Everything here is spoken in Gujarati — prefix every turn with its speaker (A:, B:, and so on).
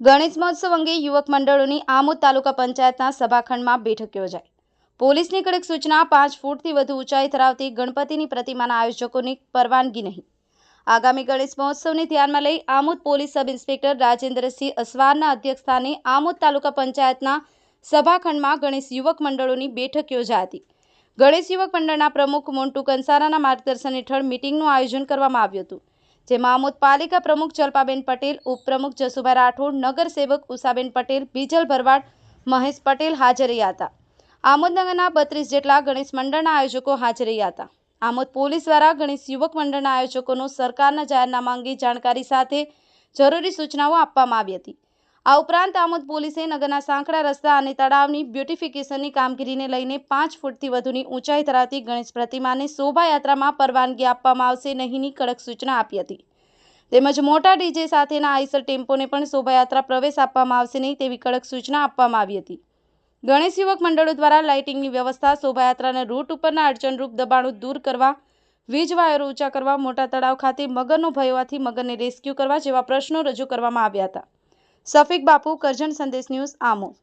A: ગણેશ મહોત્સવ અંગે યુવક મંડળોની આમોદ તાલુકા પંચાયતના સભાખંડમાં બેઠક યોજાઈ. પોલીસની કડક સૂચના પાંચ ફૂટથી વધુ ઊંચાઈ ધરાવતી ગણપતિની પ્રતિમાના આયોજકોની પરવાનગી નહીં. આગામી ગણેશ મહોત્સવને ધ્યાનમાં લઈ Amod police sub inspector Rajendrasinh અસવારના અધ્યક્ષસ્થાને આમોદ તાલુકા પંચાયતના સભાખંડમાં ગણેશ યુવક મંડળોની બેઠક યોજાઈ હતી. ગણેશ યુવક મંડળના પ્રમુખ મોન્ટુ કંસારાના માર્ગદર્શન હેઠળ મિટિંગનું આયોજન કરવામાં આવ્યું હતું. જેમાં આમોદ પાલિકા પ્રમુખ જલ્પાબેન પટેલ, ઉપપ્રમુખ જસુભાઈ રાઠોડ નગરસેવક ઉષાબેન પટેલ, બીજલ ભરવાડ, મહેશ પટેલ હાજર રહ્યા હતા. આમોદનગરના બત્રીસ જેટલા ગણેશ મંડળના આયોજકો હાજર રહ્યા હતા. આમોદ પોલીસ દ્વારા ગણેશ યુવક મંડળના આયોજકોનો સરકારના જાહેરનામા અંગે જાણકારી સાથે જરૂરી સૂચનાઓ આપવામાં આવી હતી. આ ઉપરાંત આમોદ પોલીસે નગરના સાંકડા રસ્તા અને તળાવની બ્યુટિફિકેશનની કામગીરીને લઈને પાંચ ફૂટથી વધુની ઊંચાઈ ધરાવતી ગણેશ પ્રતિમાને શોભાયાત્રામાં પરવાનગી આપવામાં આવશે નહીંની કડક સૂચના આપી હતી. તેમજ મોટા ડીજે સાથેના આઈસર ટેમ્પોને પણ શોભાયાત્રા પ્રવેશ આપવામાં આવશે નહીં તેવી કડક સૂચના આપવામાં આવી હતી. ગણેશ યુવક મંડળો દ્વારા લાઇટિંગની વ્યવસ્થા, શોભાયાત્રાના રૂટ ઉપરના અડચણરૂપ દબાણો દૂર કરવા, વીજ વાયરો ઊંચા કરવા, મોટા તળાવ ખાતે મગરનો ભય હોવાથી મગરને રેસ્ક્યુ કરવા જેવા પ્રશ્નો રજૂ કરવામાં આવ્યા હતા. સફીક બાપુ કરજણ સંદેશ ન્યૂઝ આમોદ.